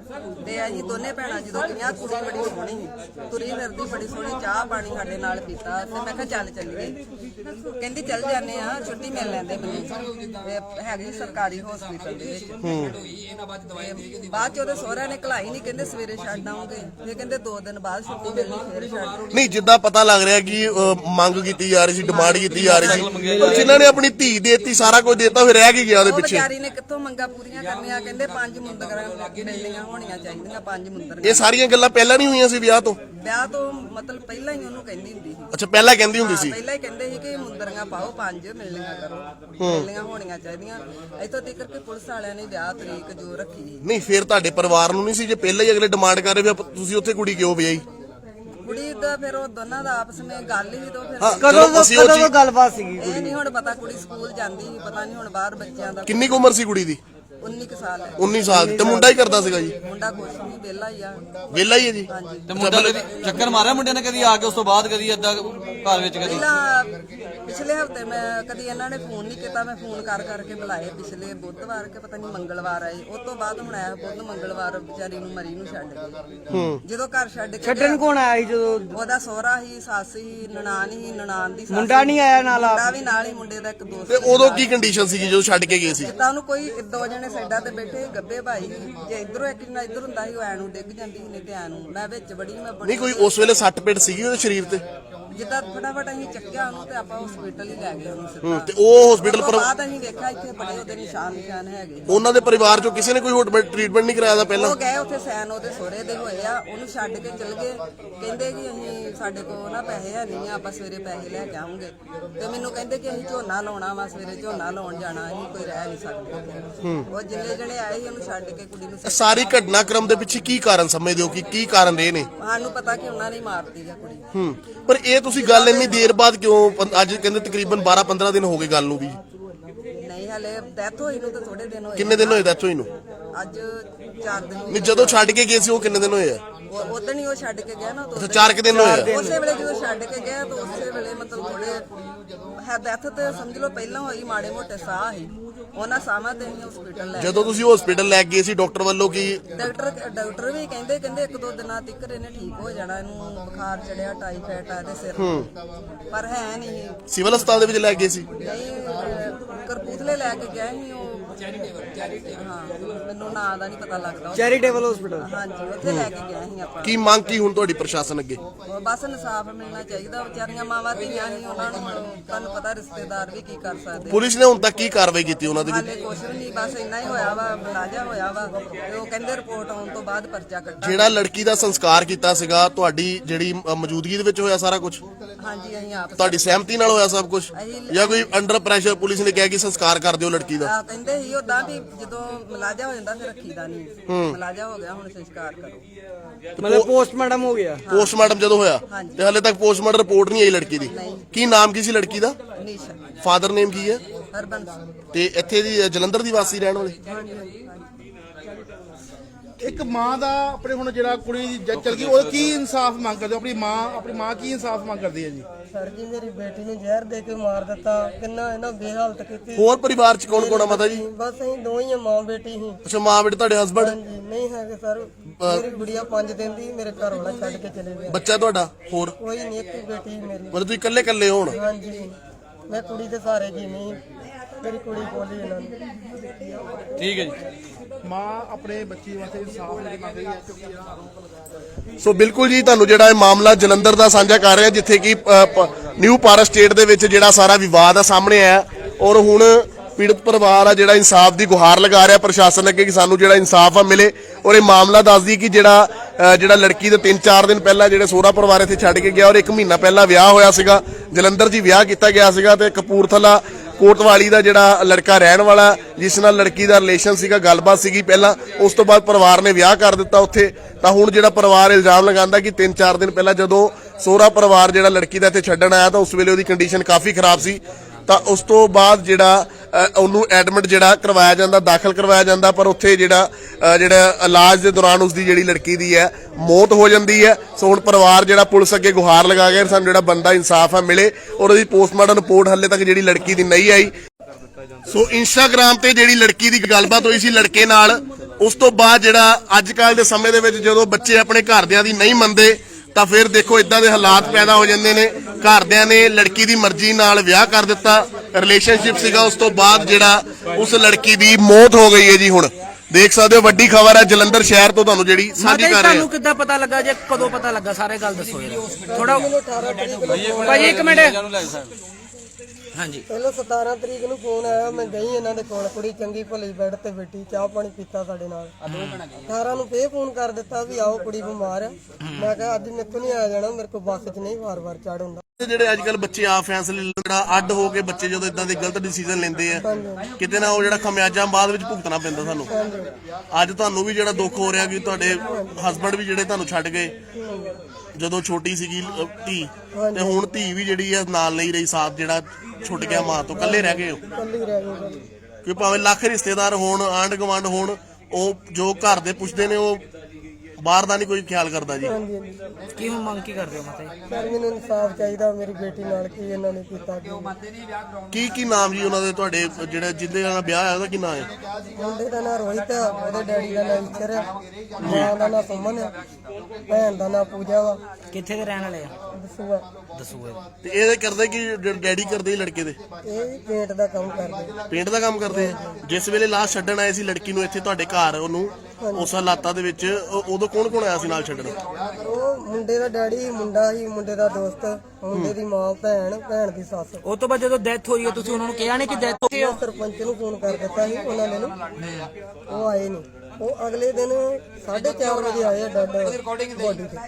ਤੇ ਅਸੀਂ ਦੋਨੇ ਭੈਣਾਂ ਜਦੋਂ ਗਈਆਂ ਕੁੜੀ ਬੜੀ ਸੋਹਣੀ ਤੁਰੀ ਫਿਰਦੀ ਬੜੀ ਸੋਹਣੀ ਚਾਹ ਪਾਣੀ ਸਾਡੇ ਨਾਲ ਪੀਤਾ। ਤੇ ਮੈਂ ਕਿਹਾ ਚੱਲ ਚੱਲੀਏ। ਕਹਿੰਦੀ ਚੱਲ ਜਾਂਦੇ ਆ ਛੁੱਟੀ ਮਿਲ ਲੈਂਦੇ ਮੈਨੂੰ ਇਹ ਹੈਗੀ ਸਰਕਾਰੀ ਹਸਪੀਟਲ ਦੇ ਵਿੱਚ। ਤੇ ਬਾਅਦ ਚ ਉਹਦੇ ਸਹੁਰਿਆਂ ਨੇ ਘਲਾਈ ਨਹੀਂ ਕਹਿੰਦੇ ਸਵੇਰੇ ਛੱਡ ਆਉਂਗੇ। ਫਿਰ ਕਹਿੰਦੇ ਦੋ ਦਿਨ ਬਾਅਦ ਛੁੱਟੀ ਮਿਲਣੀ ਫਿਰ ਛੱਡ ਨਹੀਂ ਜਿੱਦਾਂ ਪਤਾ ਲੱਗ ਰਿਹਾ ਕਿ ਅਹ, ਮੰਗ ਕੀਤੀ ਜਾ ਰਹੀ ਸੀ ਡਿਮਾਂਡ ਕੀਤੀ ਜਾ ਰਹੀ ਸੀ ਪਰ ਜਿਨ੍ਹਾਂ ਨੇ ਆਪਣੀ ਧੀ ਦੇਤੀ ਸਾਰਾ ਕੁਝ ਦੇਤਾ ਫਿਰ ਰਹਿ ਕੀ ਗਿਆ ਉਹਦੇ ਉਹ ਪਿੱਛੇ? ਵਿਚਾਰੀ ਨੇ ਕਿੱਥੋਂ ਮੰਗਾ ਪੂਰੀਆਂ ਕਰਨੀਆਂ? ਕਹਿੰਦੇ ਪੰਜ ਮੁੰਦਰਾਂ ਮਿਲਣੀਆਂ ਹੋਣੀਆਂ ਚਾਹੀਦੀਆਂ ਪੰਜ ਮੁੰਦਰਾਂ। ਇਹ ਸਾਰੀਆਂ ਗੱਲਾਂ ਪਹਿਲਾਂ ਨਹੀਂ ਹੋਈਆਂ ਸੀ ਵਿਆਹ ਤੋਂ? ਵਿਆਹ ਤੋਂ ਮਤਲਬ ਪਹਿਲਾਂ ਹੀ ਉਹਨੂੰ ਕਹਿੰਦੀ ਹੁੰਦੀ ਸੀ। ਅੱਛਾ ਪਹਿਲਾਂ ਕਹਿੰਦੀ ਹੁੰਦੀ ਸੀ। ਪਹਿਲਾਂ ਹੀ ਕਹਿੰਦੇ ਸੀ ਕਿ ਮੁੰਦਰੀਆਂ ਪਾਓ ਪੰਜ ਮਿਲਣੀਆਂ ਕਰੋ ਮਿਲਣੀਆਂ ਹੋਣੀਆਂ ਚਾਹੀਦੀਆਂ। ਇੱਥੋਂ ਤੱਕ ਕਿ ਪੁਲਿਸ ਵਾਲਿਆਂ ਨੇ ਵਿਆਹ ਤਰੀਕ ਜੋ ਰੱਖੀ। ਸੀ। ਨਹੀਂ ਫਿਰ ਤੁਹਾਡੇ ਪਰਿਵਾਰ ਨੂੰ ਨਹੀਂ ਸੀ? ਜੇ ਪਹਿਲਾਂ ਹੀ ਅਗਲੇ ਡਿਮਾਂਡ ਕਰ ਰਹੇ ਵੀ ਆਪਾਂ- ਤੁਸੀਂ ਉੱਥੇ ਕੁੜੀ ਕਿਉਂ ਵਿਆਹੀ? ਕੁੜੀ ਦਾ ਫਿਰ ਉਹ ਦੋਨਾਂ ਦਾ ਆਪਸ ਵਿੱਚ ਗੱਲ ਹੀ ਤੋਂ ਫਿਰ ਹਾਂ ਚਲੋ ਅਸੀਂ ਉਹ ਚੀਜ਼ ਗੱਲਬਾਤ ਸੀਗੀ ਇਹ ਨਹੀਂ ਹੁਣ ਪਤਾ ਕੁੜੀ ਸਕੂਲ ਜਾਂਦੀ ਪਤਾ ਨਹੀਂ ਹੁਣ ਬਾਹਰ ਬੱਚਿਆਂ ਦਾ ਕਿੰਨੀ ਕੁ ਉਮਰ ਸੀ ਕੁੜੀ ਦੀ? 19 ਕੁ ਸਾਲ ਹੈ। 19 ਸਾਲ। ਤੇ ਮੁੰਡਾ ਹੀ ਕਰਦਾ ਸੀਗਾ ਜੀ? ਮੁੰਡਾ ਕੁਛ ਨਹੀਂ ਵਿਹਲਾ ਹੀ ਆ। ਵਿਹਲਾ ਹੀ ਹੈ ਜੀ? ਹਾਂਜੀ। ਤੇ ਮੁੰਡਾ ਕਦੀ ਚੱਕਰ ਮਾਰਿਆ ਮੁੰਡੇ ਨੇ ਕਦੀ ਆ ਕੇ ਉਸ ਤੋਂ ਬਾਅਦ ਕਦੀ ਏਦਾਂ ਘਰ ਵਿੱਚ ਕਦੀ? ਪਹਿਲਾਂ ਪਿਛਲੇ ਹਫ਼ਤੇ ਮੈਂ ਕਦੀ ਇਹਨਾਂ ਨੇ ਫੋਨ ਨਹੀਂ ਕੀਤਾ ਮੈਂ ਫੋਨ ਕਰ ਕਰਕੇ ਬੁਲਾਏ ਪਿਛਲੇ ਬੁੱਧਵਾਰ ਕੇ ਪਤਾ ਨਹੀਂ ਮੰਗਲਵਾਰ ਆਏ। ਉਸ ਤੋਂ ਬਾਅਦ ਹੁਣ ਆਇਆ ਬੁੱਧ ਮੰਗਲਵਾਰ ਵਿਚਾਰੀ ਨੂੰ ਮਰੀ ਨੂੰ ਛੱਡ ਗਏ ਜਦੋਂ ਘਰ ਛੱਡ ਕੇ ਛੱਡਣ ਕੌਣ ਆਇਆ ਸੀ ਜਦੋਂ? ਉਹਦਾ ਸਹੁਰਾ ਹੀ ਸੱਸ ਹੀ ਨਨਾਣ ਹੀ ਨਨਾਣ ਦੀ ਸੱਸ ਮੁੰਡਾ ਨਹੀਂ ਆਇਆ ਨਾਲ ਮੁੰਡਾ ਵੀ ਨਾਲ ਹੀ ਮੁੰਡੇ ਦਾ ਇੱਕ ਦੋਸਤ ਤੇ ਉਦੋਂ ਕੀ ਕੰਡੀਸ਼ਨ ਸੀ ਜਦੋਂ ਛੱਡ ਕੇ ਗਏ ਸੀ? ਤਾਂ ਉਹਨੂੰ ਕੋਈ ਦੋ ਜਣੇ ਸਾਈਡਾਂ ਤੇ ਬੈਠੇ ਗੱਬੇ ਭਾਈ। ਜੇ ਇਧਰੋਂ ਇੱਕ ਨਾ ਇਧਰ ਹੁੰਦਾ ਸੀ ਉਹ ਐ ਨੂੰ ਡਿੱਗ ਜਾਂਦੀ ਸੀ ਨਹੀਂ ਤੇ ਐ ਨੂੰ। ਮੈਂ ਵਿੱਚ ਬੜੀ ਮੈਂ ਬੜੀ ਨਹੀਂ ਕੋਈ ਉਸ ਵੇਲੇ ਸੱਟ ਪੇਟ ਸੀਗੀ ਉਹਦੇ ਸਰੀਰ ਤੇ? ਜਿੱਦਾਂ ਫਟਾਫਟ ਅਸੀਂ ਚੱਕਿਆ ਉਹਨੂੰ ਤੇ ਆਪਾਂ ਹਸਪੀਟਲ ਹੀ ਲੈ ਗਏ ਉਹਨੂੰ ਸਿੱਧਾ। ਹੂੰ, ਤੇ ਉਹ ਤੋਂ ਪਰ ਬਾਅਦ ਅਸੀਂ ਵੇਖਿਆ ਇੱਥੇ ਬੜੇ ਉਹਦੇ ਨਿਸ਼ਾਨ ਨਿਸ਼ਾਨ ਹੈਗੇ। ਉਹਨਾਂ ਦੇ ਪਰਿਵਾਰ ਚੋਂ ਕਿਸੇ ਨੇ ਕੋਈ ਹੋਰ ਟ੍ਰੀਟਮੈਂਟ ਨਹੀਂ ਕਰਾਇਆ ਦਾ ਪਹਿਲਾਂ? ਉਹ ਗਏ ਉੱਥੇ ਸੈਨ ਉਹਦੇ ਸਹੁਰੇ ਦੇ ਹੋਏ ਆ ਉਹਨੂੰ ਛੱਡ ਕੇ ਚਲ ਗਏ। ਕਹਿੰਦੇ ਕਿ ਅਸੀਂ ਸਾਡੇ ਕੋਲ ਨਾ ਪੈਸੇ ਹੈ ਨਹੀਂ ਆ ਆਪਾਂ ਸਵੇਰੇ ਪੈਸੇ ਲੈ ਕੇ ਆਉਂਗੇ ਤੇ ਮੈਨੂੰ ਕਹਿੰਦੇ ਕਿ ਅਸੀਂ ਝੋਨਾ ਲਾਉਣਾ ਵਾ ਸਵੇਰੇ ਝੋਨਾ ਲਾਉਣ ਜਾਣਾ ਅਸੀਂ ਕੋਈ ਰਹਿ ਨਹੀਂ ਸਕਦੇ। ਉਹ ਜਿੰਨੇ ਜਣੇ ਆਏ ਸੀ ਉਹਨੂੰ ਛੱਡ ਕੇ ਕੁੜੀ ਨੂੰ ਇਹ ਸਾਰੀ ਘਟਨਾਕ੍ਰਮ ਦੇ ਪਿੱਛੇ ਕੀ ਕਾਰਨ ਸਮਝਦੇ ਹੋ ਕਿ ਕੀ ਕਾਰਨ ਰਹੇ ਨੇ? ਸਾਨੂੰ ਪਤਾ ਕਿ ਉਹਨਾਂ ਨੇ ਹੀ ਮਾਰਤੀ ਆ ਕੁੜੀ। ਹੂੰ ਪਰ ਇਹ ਤੁਸੀਂ ਗੱਲ ਇੰਨੀ ਦੇਰ ਬਾਅਦ ਕਿਉਂ ਪੰ- ਅੱਜ ਕਹਿੰਦੇ ਤਕਰੀਬਨ 12 15 ਦਿਨ ਹੋ ਗਏ ਗੱਲ ਨੂੰ ਵੀ। ਨਹੀਂ ਹਲੇ ਡੈਥ ਹੋਈ ਨੂੰ ਤਾਂ ਥੋੜੇ ਦਿਨ ਹੋਏ ਕਿੰਨੇ ਦਿਨ ਹੋਏ ਡੈਥ ਹੋਈ ਨੂੰ? ਅੱਜ 4 ਦਿਨ ਨਹੀਂ ਜਦੋਂ ਛੱਡ ਕੇ ਗਏ ਸੀ ਉਹ ਕਿੰਨੇ ਦਿਨ ਹੋਏ ਆ? ਉਦੋਂ ਹੀ ਉਹ ਛੱਡ ਕੇ ਗਿਆ ਨਾ ਉਦੋਂ ਅੱਛਾ ਚਾਰ ਕੁ ਦਿਨ ਹੋਏ ਆ? ਉਸੇ ਵੇਲੇ ਜਦੋਂ ਛੱਡ ਕੇ ਗਿਆ ਤਾਂ ਉਸੇ ਵੇਲੇ ਮਤਲਬ ਥੋੜੇ ਹੈ ਡੈਥ ਤੇ ਸਮਝ ਲਓ ਪਹਿਲਾਂ ਹੋਈ ਮਾੜੇ ਮੋਟੇ ਸਾਹ ਸੀ ਉਹਨਾਂ ਸਾਹਾਂ ਤੇ ਅਸੀਂ ਹਸਪੀਟਲ ਲੈ ਜਦੋਂ ਤੁਸੀਂ ਹਸਪੀਟਲ ਲੈ ਕੇ ਗਏ ਸੀ ਡਾਕਟਰ ਵੱਲੋਂ ਕੀ ਡਾਕਟਰ ਡਾਕਟਰ ਵੀ ਕਹਿੰਦੇ ਕਹਿੰਦੇ ਇੱਕ ਦੋ ਦਿਨਾਂ ਤੱਕ ਇਹਨੇ ਠੀਕ ਹੋ ਜਾਣਾ ਇਹਨੂੰ ਬੁਖਾਰ ਚੜਿਆ ਟਾਈਫਾਇਡ ਆ ਇਹਦੇ ਸਿਰ ਤੇ। ਪਰ ਹੈ ਨਹੀਂ। ਸਿਵਲ ਹਸਪਤਾਲ ਦੇ ਵਿੱਚ ਲੈ ਕੇ ਗਏ ਸੀ? ਨਹੀਂ ਅਹ, ਕਰਪੂਥਲੇ ਲੈ ਕੇ ਗਏ ਸੀ ਉਹ ਹਾਂ ਮੈਨੂੰ ਨਾਂ ਦਾ ਨਹੀਂ ਪਤਾ ਲੱਗਦਾ। ਉਹ- ਚੈਰੀਟੇਬਲ ਹਸਪੀਟਲ ਹਾਂਜੀ ਉੱਥੇ ਲੈ ਕੇ ਗਏ ਸੀ ਆਪਾਂ। ਕੀ ਮੰਗ ਕੀ ਹੁਣ ਤੁਹਾਡੀ ਪ੍ਰਸ਼ਾਸਨ ਅੱਗੇ? ਉਹ ਬਸ ਇਨਸਾਫ ਮਿਲਣਾ ਚਾਹੀਦਾ ਵਿਚਾਰੀਆਂ ਮਾਵਾਂ ਧੀਆਂ ਸੀ ਉਹਨਾਂ ਨੂੰ ਤੁਹਾਨੂੰ ਪਤਾ ਰਿਸ਼ਤੇਦਾਰ ਵੀ ਕੀ ਕਰ ਸਕਦੇ ਪੁਲਿਸ ਨੇ ਹੁਣ ਤੱਕ ਕੀ ਕਾਰਵਾਈ ਕੀਤੀ ਉਹਨਾਂ ਦੇ ਵਿੱਚ ਹਾਲੇ ਕੁਛ ਵੀ ਨਹੀਂ ਬਸ ਇੰਨਾ ਹੀ ਹੋਇਆ ਵਾ ਮਲਾਜਾ ਹੋਇਆ ਵਾ ਤੇ ਉਹ ਕਹਿੰਦੇ ਰਿਪੋਰਟ ਆਉਣ ਤੋਂ ਬਾਅਦ ਪਰਚਾ ਕੱਟਾ ਜਿਹੜਾ ਲੜਕੀ ਦਾ ਸੰਸਕਾਰ ਕੀਤਾ ਸੀਗਾ ਤੁਹਾਡੀ ਜਿਹੜੀ ਅ, ਮੌਜੂਦਗੀ ਦੇ ਵਿੱਚ ਹੋਇਆ ਸਾਰਾ ਕੁਝ ਹਾਂਜੀ ਅਸੀਂ ਆਪ ਤੁਹਾਡੀ ਸਹਿਮਤੀ ਨਾਲ ਹੋਇਆ ਸਭ ਕੁਝ ਅਸੀਂ- ਜਾਂ ਕੋਈ ਅੰਡਰ ਪ੍ਰੈਸ਼ਰ ਪੁਲਿਸ ਨੇ ਕਿਹਾ ਕਿ ਸੰਸਕਾਰ ਕਰ ਦਿਓ ਲੜਕੀ ਦਾ? ਆ ਕਹਿੰਦੇ ਸੀ ਉਦਾਂ ਵੀ ਜਦੋਂ ਮਲਾਜਾ ਹੋ ਜਾਂਦਾ ਫਿਰ ਰੱਖੀਦਾ ਨਹੀਂ ਮਲਾਜਾ ਹੋ ਗਿਆ ਹੁਣ ਸੰਸਕਾਰ ਕਰੋ। ਮਤਲਬ ਪੋਸਟਮਾਰਟਮ ਹੋ ਗਿਆ। ਪੋਸਟਮਾਰਟਮ ਜਦੋਂ ਹੋਇਆ। ਤੇ ਹਲੇ ਤੱਕ ਪੋਸਟਮਾਰਟਮ ਰਿਪੋਰਟ ਨਹੀਂ ਆਈ ਲੜਕੀ ਦੀ। ਕੀ ਨਾਮ ਕੀ ਸੀ ਲੜਕੀ ਦਾ? ਨੀਸ਼ਾ ਫਾਦਰ ਨੇਮ ਕੀ ਹੈ? ਹਰਬੰਸ। ਤੇ ਇੱਥੇ ਦੀ ਜਲੰਧਰ ਦੀ ਵਾਸੀ ਰਹਿਣ ਵਾਲੇ? ਹਾਂਜੀ ਹਾਂਜੀ। ਇੱਕ ਮਾਂ ਦਾ ਆਪਣੇ ਹੁਣ ਜਿਹੜਾ ਕੁੜੀ ਦੀ ਜੱਜ ਚਲ ਗਈ ਉਹ ਕੀ ਇਨਸਾਫ ਮੰਗ ਕਰਦੇ ਹੋ? ਆਪਣੀ ਮਾਂ ਆਪਣੀ ਮਾਂ ਕੀ ਇਨਸਾਫ ਮੰਗ ਕਰਦੀ ਹੈ ਜੀ? ਸਰ ਜੀ ਮੇਰੀ ਬੇਟੀ ਨੂੰ ਜ਼ਹਿਰ ਦੇ ਕੇ ਮਾਰ ਦਿੱਤਾ। ਕਿੰਨਾ ਇਹਨਾਂ ਬੇਹਾਲਤ ਕੀਤੀ। ਹੋਰ ਪਰਿਵਾਰ ਚ ਕੌਣ ਕੌਣ ਆ ਮਾਤਾ ਜੀ? ਬਸ ਅਸੀਂ ਦੋ ਹੀ ਆ ਮਾਂ ਬੇਟੀ ਹੀ। ਅੱਛਾ ਮਾਂ ਬੇਟੇ ਤੁਹਾਡੇ ਹਸਬੰਡ ਹਾਂਜੀ ਨਹੀਂ ਹੈਗੇ ਸਰ। ਮੇਰੀ ਗੁੜੀਆ 5 ਦਿਨ ਦੀ ਮੇਰੇ ਘਰ ਵਾਲਾ ਛੱਡ ਕੇ ਚਲੇ ਗਿਆ। ਬੱਚਾ ਤੁਹਾਡਾ? ਹੋਰ? ਕੋਈ ਨਹੀਂ ਇੱਕ ਹੀ ਬੇਟੀ ਸੀ ਮੇਰੀ। ਮਤਲਬ ਤੁਸੀਂ ਇਕੱਲੇ ਇਕੱਲੇ ਹੋਣ? ਹਾਂਜੀ। ਮੈਂ ਕੁੜੀ ਦੇ ਸਾਰੇ ਜੀ ਨਹੀਂ। ਮੇਰੀ ਕੁੜੀ ਬੋਲੀ ਇਹਨਾਂ ਨੂੰ ਠੀਕ ਹੈ ਜੀ। ਮਾਂ ਆਪਣੇ ਬੱਚੀ ਵਾਸਤੇ ਇਨਸਾਫ ਲਈ ਮੰਗ ਰਹੀ ਹੈ ਕਿਉਂਕਿ ਜਿਹੜਾ ਸੋ ਬਿਲਕੁਲ ਜੀ ਤੁਹਾਨੂੰ ਜਿਹੜਾ ਇਹ ਮਾਮਲਾ ਜਲੰਧਰ ਦਾ ਸਾਂਝਾ ਕਰ ਰਿਹਾ ਜਿੱਥੇ ਕਿ ਅ, ਪ- ਨਿਊ ਪਾਰਾ ਸਟੇਟ ਦੇ ਵਿੱਚ ਜਿਹੜਾ ਸਾਰਾ ਵਿਵਾਦ ਆ ਸਾਹਮਣੇ ਆਇਆ ਔਰ ਹੁਣ ਪੀੜਤ ਪਰਿਵਾਰ ਆ ਜਿਹੜਾ ਇਨਸਾਫ ਦੀ ਗੁਹਾਰ ਲਗਾ ਰਿਹਾ ਪ੍ਰਸ਼ਾਸਨ ਅੱਗੇ ਕਿ ਸਾਨੂੰ ਜਿਹੜਾ ਇਨਸਾਫ ਆ ਮਿਲੇ ਔਰ ਇਹ ਮਾਮਲਾ ਦੱਸਦੀ ਕਿ ਜਿਹੜਾ ਅ, ਜਿਹੜਾ ਲੜਕੀ ਦੇ 3-4 ਦਿਨ ਪਹਿਲਾਂ ਜਿਹੜੇ ਸੋਹਰਾ ਪਰਿਵਾਰ ਇੱਥੇ ਛੱਡ ਕੇ ਗਿਆ ਔਰ 1 ਮਹੀਨਾ ਪਹਿਲਾਂ ਵਿਆਹ ਹੋਇਆ ਸੀਗਾ ਜਲੰਧਰ 'ਚ ਹੀ ਵਿਆਹ ਕੀਤਾ ਗਿਆ ਸੀਗਾ ਤੇ ਕਪੂਰਥਲਾ ਕੋਟਵਾਲੀ ਦਾ ਜਿਹੜਾ ਲੜਕਾ ਰਹਿਣ ਵਾਲਾ, ਜਿਸ ਨਾਲ ਲੜਕੀ ਦਾ ਰਿਲੇਸ਼ਨ ਸੀਗਾ, ਗੱਲਬਾਤ ਸੀਗੀ ਪਹਿਲਾਂ, ਉਸ ਤੋਂ ਬਾਅਦ ਪਰਿਵਾਰ ਨੇ ਵਿਆਹ ਕਰ ਦਿੱਤਾ ਉੱਥੇ। ਤਾਂ ਹੁਣ ਜਿਹੜਾ ਪਰਿਵਾਰ ਇਲਜ਼ਾਮ ਲਗਾਉਂਦਾ ਕਿ 3-4 ਦਿਨ ਪਹਿਲਾਂ ਜਦੋਂ ਸੋਹਰਾ ਪਰਿਵਾਰ ਜਿਹੜਾ ਲੜਕੀ ਦਾ ਇੱਥੇ ਛੱਡਣ ਆਇਆ, ਤਾਂ ਉਸ ਵੇਲੇ ਉਹਦੀ ਕੰਡੀਸ਼ਨ ਕਾਫੀ ਖਰਾਬ ਸੀ। ਤਾਂ ਉਸ ਤੋਂ ਬਾਅਦ ਜਿਹੜਾ ਉਹਨੂੰ ਐਡਮਿਟ ਜਿਹੜਾ ਕਰਵਾਇਆ ਜਾਂਦਾ, ਦਾਖਲ ਕਰਵਾਇਆ ਜਾਂਦਾ, ਪਰ ਉੱਥੇ ਜਿਹੜਾ ਜਿਹੜਾ ਇਲਾਜ ਦੇ ਦੌਰਾਨ ਉਸ ਦੀ ਜਿਹੜੀ ਲੜਕੀ ਦੀ ਹੈ, ਮੌਤ ਹੋ ਜਾਂਦੀ ਹੈ। ਸੋ ਹੁਣ ਪਰਿਵਾਰ ਜਿਹੜਾ ਪੁਲਿਸ ਅੱਗੇ ਗੁਹਾਰ ਲਗਾ ਗਿਆ ਸਾਨੂੰ ਜਿਹੜਾ ਬੰਦਾ ਇਨਸਾਫ ਹੈ ਮਿਲੇ ਔਰ ਉਹਦੀ ਪੋਸਟਮਾਰਟਮ ਰਿਪੋਰਟ ਹੱਲੇ ਤੱਕ ਜਿਹੜੀ ਲੜਕੀ ਦੀ ਨਹੀਂ ਆਈ। ਸੋ ਇੰਸਟਾਗ੍ਰam ਤੇ ਜਿਹੜੀ ਲੜਕੀ ਦੀ ਗੱਲਬਾਤ ਹੋਈ ਸੀ ਲੜਕੇ ਨਾਲ, ਉਸ ਤੋਂ ਬਾਅਦ ਜਿਹੜਾ ਅੱਜ ਕੱਲ ਦੇ ਸਮੇਂ ਦੇ ਵਿੱਚ ਜਦੋਂ ਬੱਚੇ ਆਪਣੇ ਘਰਦਿਆਂ ਦੀ ਨਹੀਂ ਮੰਨਦੇ, ਤਾਂ ਫਿਰ ਦੇਖੋ ਇਦਾਂ ਦੇ ਹਾਲਾਤ ਪੈਦਾ ਹੋ ਜਾਂਦੇ ਨੇ। ਘਰਦਿਆਂ ਨੇ ਲੜਕੀ ਦੀ ਮਰਜ਼ੀ ਨਾਲ ਵਿਆਹ ਕਰ ਦਿੱਤਾ। ਰਿਲੇਸ਼ਨਸ਼ਿਪ ਸੀਗਾ ਉਸ ਤੋਂ ਬਾਅਦ ਜਿਹੜਾ ਉਸ ਲੜਕੀ ਦੀ ਮੌਤ ਹੋ ਗਈ ਹੈ ਜੀ ਹੁਣ। ਦੇਖ ਸਕਦੇ ਹੋ ਵੱਡੀ ਖਬਰ ਹੈ ਜਲੰਧਰ ਸ਼ਹਿਰ ਤੋਂ ਤੁਹਾਨੂੰ ਜਿਹੜੀ ਸਾਂਝੀ ਕਰ ਰਹੇ ਹਾਂ। ਤੁਹਾਨੂੰ ਕਿੱਦਾਂ ਪਤਾ ਲੱਗਾ ਜੇ ਕਦੋਂ ਪਤਾ ਲੱਗਾ? ਸਾਰੇ ਗੱਲ ਦੱਸੋ ਥੋੜਾ ਭਾਜੀ ਇੱਕ ਮਿੰਟ। ਹਾਂਜੀ। ਪਹਿਲਾਂ 17 ਤਰੀਕ ਨੂੰ ਫੋਨ ਆਇਆ ਮੈਂ ਗਈ ਇਹਨਾਂ ਦੇ ਕੋਲ ਕੁੜੀ ਚੰਗੀ ਭਲੀ ਬੈੱਡ ਤੇ ਬੈਠੀ ਚਾਹ ਪਾਣੀ ਪੀਤਾ ਸਾਡੇ ਨਾਲ। 18 ਨੂੰ ਫੇਰ ਫੋਨ ਕਰ ਦਿੱਤਾ ਵੀ ਆਓ ਕੁੜੀ ਬਿਮਾਰ ਆ। ਮੈਂ ਕਿਹਾ ਅੱਜ ਮੇਰੇ ਕੋਲ ਨਹੀਂ ਆ ਜਾਣਾ ਮੇਰੇ ਕੋਲ ਬੱਸ 'ਚ ਨਹੀਂ ਵਾਰ-ਵਾਰ ਚੜ ਹੁੰਦਾ। ਜਿਹੜੇ ਅੱਜ ਕੱਲ ਬੱਚੇ ਆ ਫੈਸਲੇ ਜਿਹੜਾ ਅੱਡ ਹੋ ਕੇ ਬੱਚੇ ਜਦੋਂ ਇਦਾਂ ਦੇ ਗਲਤ ਡਿਸੀਜਨ ਲੈਂਦੇ ਆ ਕਿਤੇ ਨਾ ਉਹ ਜਿਹੜਾ ਖਮਿਆਜਾ ਬਾਅਦ ਵਿੱਚ ਭੁਗਤਣਾ ਪੈਂਦਾ ਸਾਨੂੰ। ਅੱਜ ਤੁਹਾਨੂੰ ਵੀ ਜਿਹੜਾ ਦੁੱਖ ਹੋ ਰਿਹਾ ਕਿ ਤੁਹਾਡੇ ਹਸਬੰਡ ਵੀ ਜਿਹੜੇ ਤੁਹਾਨੂੰ ਛੱਡ ਗਏ। ਜਦੋਂ ਛੋਟੀ ਸੀਗੀ ਅਹ, ਧੀ ਤੇ ਹੁਣ ਧੀ ਵੀ ਜਿਹੜੀ ਆ ਨਾਲ ਨਹੀਂ ਰਹੀ ਸਾਥ ਜਿਹੜਾ ਛੁੱਟ ਗਿਆ ਮਾਂ ਤੋਂ ਇਕੱਲੇ ਰਹਿ ਗਏ ਹੋ ਕੱਲੀ ਰਹਿ ਗਈ ਕਿ ਭਾਵੇਂ ਲੱਖ ਰਿਸ਼ਤੇਦਾਰ ਹੋਣ ਆਂਢ ਗੁਆਂਢ ਹੋਣ ਉਹ ਜੋ ਘਰ ਦੇ ਪੁੱਛਦੇ ਨੇ ਉਹ ਬਾਹਰ ਦਾ ਨਹੀਂ ਕੋਈ ਖਿਆਲ ਕਰਦਾ ਜੀ। ਹਾਂਜੀ ਹਾਂਜੀ। ਕੀ ਹੁਣ ਮੰਗ ਕੀ ਕਰਦੇ ਹੋ ਮਾਤਾ ਜੀ? ਪਰ ਮੈਨੂੰ ਇਨਸਾਫ ਚਾਹੀਦਾ ਮੇਰੀ ਬੇਟੀ ਨਾਲ ਕੀ ਇਹਨਾਂ ਨੇ ਕੀਤਾ ਕੀ ਕੀ ਕੀ ਨਾਮ ਜੀ ਉਹਨਾਂ ਦੇ ਤੁਹਾਡੇ ਜਿਹੜੇ ਜਿੰਦੇ ਨਾਲ ਵਿਆਹ ਹੋਇਆ ਉਹਦਾ ਕੀ ਨਾਮ ਹੈ? ਮੁੰਡੇ ਦਾ ਨਾਂ ਰੋਹਿਤ ਆ ਉਹਦੇ ਡੈਡੀ ਦਾ ਨਾਂ ਈਸ਼ਰ ਆ ਮਾਂ ਦਾ ਨਾਂ ਸੁਮਨ ਆ ਭੈਣ ਦਾ ਨਾਂ ਪੂਜਾ ਵਾ। ਕਿੱਥੇ ਦੇ ਰਹਿਣ ਵਾਲੇ ਆ? ਦਸੂਆ। ਦੱਸੋ ਇਹ ਤੇ ਇਹ ਕਰਦੇ ਕਿ ਡੈਡੀ ਕਰਦੇ ਸੀ ਲੜਕੇ ਦੇ? ਇਹ ਪੇਂਟ ਦਾ ਕੰਮ ਕਰਦੇ ਪੇਂਟ ਦਾ ਕੰਮ ਕਰਦੇ ਆ। ਜਿਸ ਵੇਲੇ ਲਾਸ਼ ਛੱਡਣ ਆਏ ਸੀ ਲੜਕੀ ਨੂੰ ਇੱਥੇ ਤੁਹਾਡੇ ਘਰ ਉਹਨੂੰ ਉਸ ਹਾਲਾਤਾਂ ਦੇ ਵਿੱਚ ਉਹ- ਉਦੋਂ ਕੌਣ ਕੌਣ ਆਇਆ ਸੀ ਨਾਲ ਛੱਡਣ? ਉਹ ਮੁੰਡੇ ਦਾ ਡੈਡੀ ਮੁੰਡਾ ਸੀ ਮੁੰਡੇ ਦਾ ਦੋਸਤ ਮੁੰਡੇ ਦੀ ਮਾਂ ਭੈਣ ਭੈਣ ਦੀ ਸੱਸ। ਉਹ ਤੋਂ ਬਾਅਦ ਜਦੋਂ ਡੈਥ ਹੋਈ ਹੈ ਤੁਸੀਂ ਉਹਨਾਂ ਨੂੰ ਕਿਹਾ ਨਹੀਂ ਕਿ ਡੈਥ ਹੋਈ ਹੈ ਸਰਪੰਚ ਨੂੰ ਫੋਨ ਕਰ ਦਿੱਤਾ ਸੀ ਉਹਨਾਂ ਨੇ ਨੂੰ। ਉਹ ਆਏ ਨਹੀਂ ਉਹ ਅਗਲੇ ਦਿਨ 4:30 ਵਜੇ ਆਏ ਆ ਡੱਡ ਬੋਡੀ ਤੇ।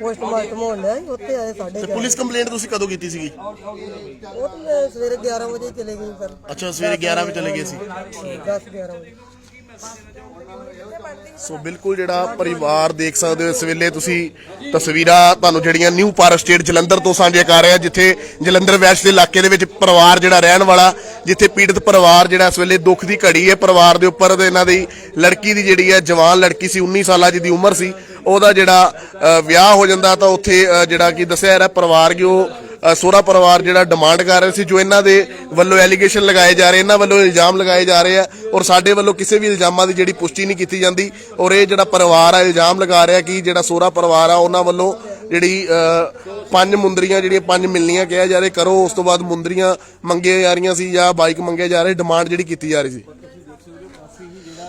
ਪੋਸਟਮਾਰਟਮ ਹੋਣ ਲਿਆ ਉੱਥੇ ਆਏ 4:30 ਪੁਲਿਸ ਕੰਪਲੇਂਟ ਤੁਸੀਂ ਕਦੋਂ ਕੀਤੀ ਸੀਗੀ? ਉਹ ਤਾਂ ਮੈਂ ਸਵੇਰੇ 11 ਵਜੇ ਚਲੇ ਗਈ ਸਰ। ਅੱਛਾ ਸਵੇਰੇ 11 ਵਜੇ ਚਲੇ ਗਏ ਸੀ। 10 11 ਵਜੇ। ਸੋ ਬਿਲਕੁਲ ਜਿਹੜਾ ਪਰਿਵਾਰ ਦੇਖ ਸਕਦੇ ਹੋ ਇਸ ਵੇਲੇ ਤੁਸੀਂ ਤਸਵੀਰਾਂ ਤੁਹਾਨੂੰ ਜਿਹੜੀਆਂ ਨਿਊ ਪਾਰਕ ਸਟੇਟ ਜਲੰਧਰ ਤੋਂ ਸਾਂਝੀਆਂ ਕਰ ਰਹੇ ਆ ਜਿੱਥੇ ਜਲੰਧਰ ਵੈਸਟ ਦੇ ਇਲਾਕੇ ਦੇ ਵਿੱਚ ਪਰਿਵਾਰ ਜਿਹੜਾ ਰਹਿਣ ਵਾਲਾ ਜਿੱਥੇ ਪੀੜਤ ਪਰਿਵਾਰ ਜਿਹੜਾ ਇਸ ਵੇਲੇ ਦੁੱਖ ਦੀ ਘੜੀ ਹੈ ਪਰਿਵਾਰ ਦੇ ਉੱਪਰ ਤੇ ਇਹਨਾਂ ਦੀ ਲੜਕੀ ਦੀ ਜਿਹੜੀ ਹੈ ਜਵਾਨ ਲੜਕੀ ਸੀ 19 ਸਾਲਾਂ ਜਿਹਦੀ ਉਮਰ ਸੀ ਉਹਦਾ ਜਿਹੜਾ ਅ, ਵਿਆਹ ਹੋ ਜਾਂਦਾ ਤਾਂ ਉੱਥੇ ਜਿਹੜਾ ਕਿ ਦੱਸਿਆ ਜਾ ਰਿਹਾ ਪਰਿਵਾਰ ਕਿ ਉਹ ਸਹੁਰਾ ਪਰਿਵਾਰ ਜਿਹੜਾ ਡਿਮਾਂਡ ਕਰ ਰਿਹਾ ਸੀ ਜੋ ਇਹਨਾਂ ਦੇ ਵੱਲੋਂ ਐਲੀਗੇਸ਼ਨ ਲਗਾਏ ਜਾ ਰਹੇ ਇਹਨਾਂ ਵੱਲੋਂ ਇਲਜ਼ਾਮ ਲਗਾਏ ਜਾ ਰਹੇ ਆ ਔਰ ਸਾਡੇ ਵੱਲੋਂ ਕਿਸੇ ਵੀ ਇਲਜ਼ਾਮਾਂ ਦੀ ਜਿਹੜੀ ਪੁਸ਼ਟੀ ਨਹੀਂ ਕੀਤੀ ਜਾਂਦੀ ਔਰ ਇਹ ਜਿਹੜਾ ਪਰਿਵਾਰ ਆ ਇਲਜ਼ਾਮ ਲਗਾ ਰਿਹਾ ਕਿ ਜਿਹੜਾ ਸਹੁਰਾ ਪਰਿਵਾਰ ਆ ਉਹਨਾਂ ਵੱਲੋਂ ਜਿਹੜੀ ਪੰਜ ਮੁੰਦਰੀਆਂ ਜਿਹੜੀਆਂ ਪੰਜ ਮਿਲਣੀਆਂ ਕਿਹਾ ਜਾ ਰਿਹਾ ਕਰੋ ਉਸ ਤੋਂ ਬਾਅਦ ਮੁੰਦਰੀਆਂ ਮੰਗੀਆਂ ਜਾ ਰਹੀਆਂ ਸੀ ਜਾਂ ਬਾਈਕ ਮੰਗੇ ਜਾ ਰਹੇ ਡਿਮਾਂਡ ਜਿਹੜੀ ਕੀਤੀ ਜਾ ਰਹੀ ਸੀ।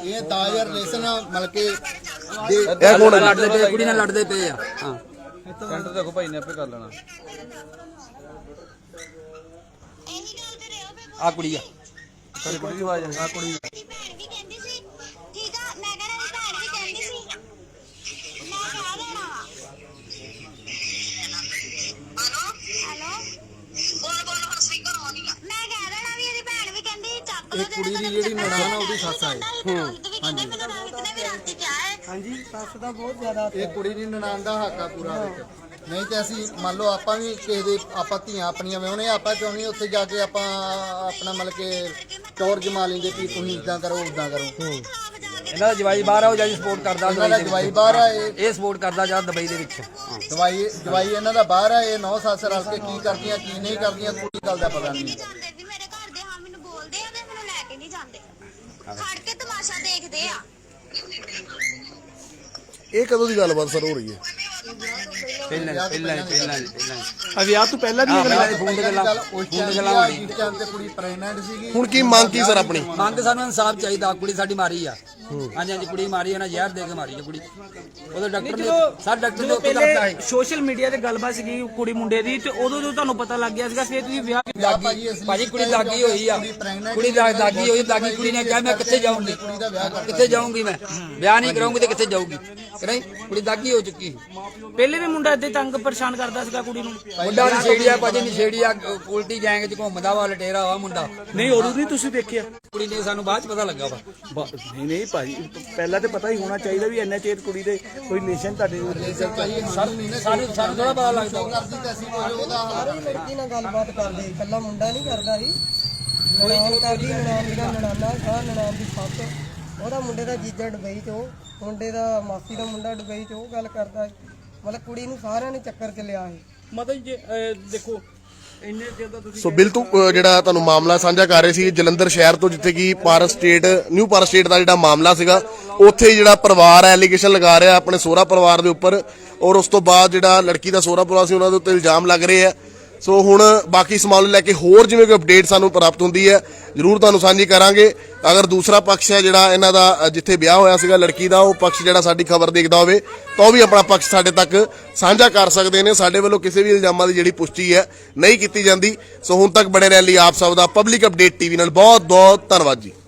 ਇਹ ਦਾਜ ਰਿਲੇਸ਼ਨ ਮਤਲਬ ਕਿ ਇਹ ਕੌਣ? ਲੜਦੇ ਪਏ ਕੁੜੀ ਨਾਲ ਲੜਦੇ ਪਏ ਆ। ਹਾਂ। ਸੈਂਟਰ ਦੇਖੋ ਭਾਈ ਨੇ ਆਪੇ ਕਰ ਲੈਣਾ। ਆ ਕੁੜੀ ਆ। ਸਾਡੀ ਕੁੜੀ ਦੀ ਆਵਾਜ਼ ਆ ਕੁੜੀ ਮੇਰੀ ਭੈਣ ਵੀ ਕਹਿੰਦੀ ਸੀ ਠੀਕ ਆ ਮੈਂ ਕਹਿੰਦਾ ਮੇਰੀ ਭੈਣ ਵੀ ਕਹਿੰਦੀ ਸੀ ਮੈਂ ਕਹਿ ਦੇਣਾ ਵਾ। ਹਲੋ? ਹੈਲੋ? ਬੋਲ ਬੋਲ ਹੁਣ ਸਪੀਕਰ ਆਨ ਹੀ ਆ। ਮੈਂ ਕਹਿ ਦੇਣਾ ਵੀ ਇਹਦੀ ਭੈਣ ਵੀ ਕਹਿੰਦੀ ਚੱਕ ਲੋ ਕੁੜੀ ਦੀ ਜਿਹੜੀ ਨਨਾਣ ਆ ਉਹਦੀ ਸੱਸ ਆ ਇਹ। ਵੀ ਕਹਿੰਦੇ ਮੈਨੂੰ ਰੋਹਿਤ ਨੇ ਵੀ ਰਾਤੀ ਕਿਹਾ ਹੈ। ਹਾਂਜੀ ਸੱਸ ਦਾ ਬਹੁਤ ਜ਼ਿਆਦਾ ਇਹ ਕੁੜੀ ਦੀ ਨਨਾਣ ਦਾ ਹੱਕ ਆ ਪੂਰਾ ਵਿੱਚ। ਨਹੀਂ ਤੇ ਅਸੀਂ ਮੰਨ ਲਓ ਆਪਾਂ ਵੀ ਕਿਸੇ ਦੇ ਆਪਾਂ ਧੀਆਂ ਆਪਣੀਆਂ ਵਿਆਹੁਣੇ ਆਪਾਂ ਚਾਹੁੰਦੇ ਉੱਥੇ ਜਾ ਕੇ ਆਪਾਂ ਆਪਣਾ ਮਤਲਬ ਕਿ ਚੋਰ ਜਮਾ ਲੈਂਦੇ ਵੀ ਤੁਸੀਂ ਇਦਾਂ ਕਰੋ ਉਦਾਂ ਕਰੋ। ਇਹਨਾਂ ਦਾ ਜਵਾਈ ਬਾਹਰ ਆ ਉਹ ਜਾਈ ਸਪੋਰਟ ਕਰਦਾ ਇਹਨਾਂ ਦਾ ਦੁਬਈ ਦੇ ਜਵਾਈ ਵਿੱਚ। ਬਾਹਰ ਆ ਇਹ ਇਹ ਸਪੋਰਟ ਕਰਦਾ ਜਾਂ ਦੁਬਈ ਦੇ ਵਿੱਚ। ਹਾਂ। ਜਵਾਈ ਜਵਾਈ ਇਹਨਾਂ ਦਾ ਬਾਹਰ ਆ ਇਹ ਨੌ ਸੱਸ ਰਲ ਕੇ ਕੀ ਕਰਦੀਆਂ ਕੀ ਨਹੀਂ ਕਰਦੀਆਂ ਕੋਈ ਗੱਲ ਦਾ ਪਤਾ ਨਹੀਂ। ਨਹੀਂ ਜਾਂਦੇ ਵੀ ਮੇਰੇ ਘਰ ਦੇ ਹਾਂ ਮੈਨੂੰ ਬੋਲਦੇ ਆ ਤੇ ਮੈਨੂੰ ਲੈ ਕੇ ਨਹੀਂ ਜਾਂਦੇ ਖੜ ਕੇ ਤਮਾਸ਼ਾ ਦੇਖਦੇ ਆ ਇਹ ਕਦੋਂ ਦੀ ਗੱਲਬਾਤ ਸਰ ਹੋ ਰਹੀ ਹੈ? ਪਹਿਲਾਂ ਪਹਿਲਾਂ ਪਹਿਲਾਂ ਪਹਿਲਾਂ ਆ ਵਿਆਹ ਤੋਂ ਪਹਿਲਾਂ ਆ ਪਹਿਲਾਂ ਫੋਨ ਤੇ ਗੱਲਾਂ ਗੱਲ ਉਸ ਫੋਨ ਤੇ ਟਾਈਮ ਗੱਲਾਂ ਹੋਣੀ। ਇਸ ਟਾਈਮ ਤੇ ਕੁੜੀ ਪ੍ਰੈਗਨੈਂਟ ਸੀਗੀ। ਹੁਣ ਕੀ ਮੰਗ ਕੀ ਸਰ ਆਪਣੀ? ਮੰਗ ਸਾਨੂੰ ਇਨਸਾਫ ਚਾਹੀਦਾ ਕੁੜੀ ਸਾਡੀ ਮਾਰੀ ਆ। ਹਾਂਜੀ ਹਾਂਜੀ ਕੁੜੀ ਮਾਰੀ ਉਹਨਾਂ ਜ਼ਹਿਰ ਦੇ ਕੇ ਮਾਰੀ ਹੈ ਕੁੜੀ। ਉਹਦੇ ਡਾਕਟਰ ਨੇ ਸਰ ਡਾਕਟਰ ਨੇ ਉੱਥੇ ਕਰਤਾ ਪਹਿਲੇ ਹੈ ਸੋਸ਼ਲ ਮੀਡੀਆ ਤੇ ਗੱਲਬਾਤ ਸੀਗੀ ਕੁੜੀ ਮੁੰਡੇ ਦੀ ਤੇ ਉਦੋਂ ਜਦੋਂ ਤੁਹਾਨੂੰ ਪਤਾ ਲੱਗ ਗਿਆ ਸੀਗਾ ਫਿਰ ਤੁਸੀਂ ਵਿਆਹ। ਦਾਗੀ ਭਾਜੀ ਕੁੜੀ ਦਾਗੀ ਹੋਈ ਆ। ਕੁੜੀ ਦਾ ਦਾਗੀ ਹੋਈ ਦਾਗੀ ਕੁੜੀ ਨੇ ਕਿਹਾ ਮੈਂ ਕਿੱਥੇ ਜਾਊਂਗੀ? ਕਿੱਥੇ ਜਾਊਂਗੀ ਮੈਂ? ਵਿਆਹ ਨਹੀਂ ਕਰਾਉਂਗੀ ਤੇ ਕਿੱਥੇ ਜਾਊਗੀ? ਕਰਾਈ ਕੁੜੀ ਦਾਗੀ ਹੋ ਚੁੱਕੀ। ਪਹਿਲੇ ਵੀ ਮੁੰਡਾ ਇੱਥੇ ਤੰਗ ਪਰੇਸ਼ਾਨ ਕਰਦਾ ਸੀਗਾ ਕੁੜੀ ਨੂੰ। ਮੁੰਡਾ ਨਸ਼ੇੜੀ ਆ ਭਾਜੀ ਨਸ਼ੇੜੀ ਆ ਉਲਟੀ ਗੈਂਗ ਚ ਘੁੰਮਦਾ ਵਾ ਲਟੇਰਾ ਵਾ ਮੁੰਡਾ। ਨਹੀਂ ਉਦੋਂ ਨਹੀਂ ਤੁਸੀਂ ਦੇਖਿਆ। ਕੁੜੀ ਨੇ ਸਾਨੂੰ ਬਾਅਦ ਚ ਪਤਾ ਲੱਗਾ ਵਾ। ਨਹੀਂ ਨਹੀਂ ਭਾਜੀ ਪਹਿਲਾਂ ਤੇ ਪਤਾ ਹੀ ਹੋਣਾ ਚਾਹੀਦਾ ਵੀ ਚਿਰ ਕੁੜੀ ਦੇ ਕੋਈ ਰਿਲੇਸ਼ਨ ਤੁਹਾਡੇ ਸਾਨੂੰ ਸਾਨੂੰ ਥੋੜਾ ਪਤਾ ਲੱਗਦਾ ਵਾ। ਕਰਦੀ ਤਾਂ ਅਸੀਂ ਕੋਈ ਉਹਦਾ ਸਾਰੀ ਲੜਕੀ ਨਾਲ ਗੱਲਬਾਤ ਕਰਦੇ ਇਕੱਲਾ ਮੁੰਡਾ ਨਹੀਂ ਕਰਦਾ ਸੀ। ਨਨਾਣ ਕਰਦੀ ਨਨਾਣ ਦੀਆਂ ਨਨਾਣਾ ਸਾਹ ਨਨਾਣ ਦੀ ਸੱਸ। ਉਹਦਾ ਮੁੰਡੇ ਦਾ ਜੀਜਾ ਡੁਬਈ ਚ ਉਹ ਮੁੰਡੇ ਦਾ ਮਾਸੀ ਦਾ ਮੁੰਡਾ ਡੁਬਈ ਚ ਉਹ ਗੱਲ ਕਰਦਾ ਸੀ। ਮਤਲਬ ਕੁੜੀ ਨੂੰ ਸਾਰਿਆਂ ਨੇ ਚੱਕਰ ਚ ਲਿਆ ਸੀ। ਮਤਲਬ ਜੇ ਅਹ, ਦੇਖੋ ਸੋ ਬਿਲਕੁਲ ਅ, ਜਿਹੜਾ ਤੁਹਾਨੂੰ ਮਾਮਲਾ ਸਾਂਝਾ ਕਰ ਰਹੇ ਸੀ ਜਲੰਧਰ ਸ਼ਹਿਰ ਤੋਂ ਜਿੱਥੇ ਕਿ Paras state new Paras state ਦਾ ਜਿਹੜਾ ਮਾਮਲਾ ਸੀਗਾ ਉੱਥੇ ਜਿਹੜਾ ਪਰਿਵਾਰ ਹੈ ਐਲੀਗੇਸ਼ਨ ਲਗਾ ਰਿਹਾ ਆਪਣੇ ਸੋਹਰਾ ਪਰਿਵਾਰ ਦੇ ਉੱਪਰ ਔਰ ਉਸ ਤੋਂ ਬਾਅਦ ਜਿਹੜਾ ਲੜਕੀ ਦਾ ਸੋਹਰਾ ਪਰਿਵਾਰ ਸੀ ਉਹਨਾਂ ਦੇ ਉੱਤੇ ਇਲਜ਼ਾਮ ਲੱਗ ਰਹੇ ਆ। ਸੋ ਹੁਣ ਬਾਕੀ ਸਮਾਨ ਨੂੰ ਲੈ ਕੇ ਹੋਰ ਜਿਵੇਂ ਕੋਈ ਅਪਡੇਟ ਸਾਨੂੰ ਪ੍ਰਾਪਤ ਹੁੰਦੀ ਹੈ, ਜਰੂਰ ਤੁਹਾਨੂੰ ਸਾਂਝੀ ਕਰਾਂਗੇ। ਅਗਰ ਦੂਸਰਾ ਪਕਸ਼ ਹੈ ਜਿਹੜਾ ਇਹਨਾਂ ਦਾ ਜਿੱਥੇ ਵਿਆਹ ਹੋਇਆ ਸੀਗਾ ਲੜਕੀ ਦਾ, ਉਹ ਪਕਸ਼ ਜਿਹੜਾ ਸਾਡੀ ਖਬਰ ਦੇਖਦਾ ਹੋਵੇ, ਤਾਂ ਉਹ ਵੀ ਆਪਣਾ ਪਕਸ਼ ਸਾਡੇ ਤੱਕ ਸਾਂਝਾ ਕਰ ਸਕਦੇ ਨੇ। ਸਾਡੇ ਵੱਲੋਂ ਕਿਸੇ ਵੀ ਇਲਜ਼ਾਮਾਂ ਦੀ ਜਿਹੜੀ ਪੁਸ਼ਟੀ ਹੈ, ਨਹੀਂ ਕੀਤੀ ਜਾਂਦੀ। ਸੋ ਹੁਣ ਤੱਕ ਬਣੇ ਰਹਿਣ ਲਈ ਆਪ ਸਭ ਦਾ ਪਬਲਿਕ ਅਪਡੇਟ ਟੀਵੀ ਨਾਲ ਬਹੁਤ ਬਹੁਤ ਧੰਨਵਾਦ ਜੀ।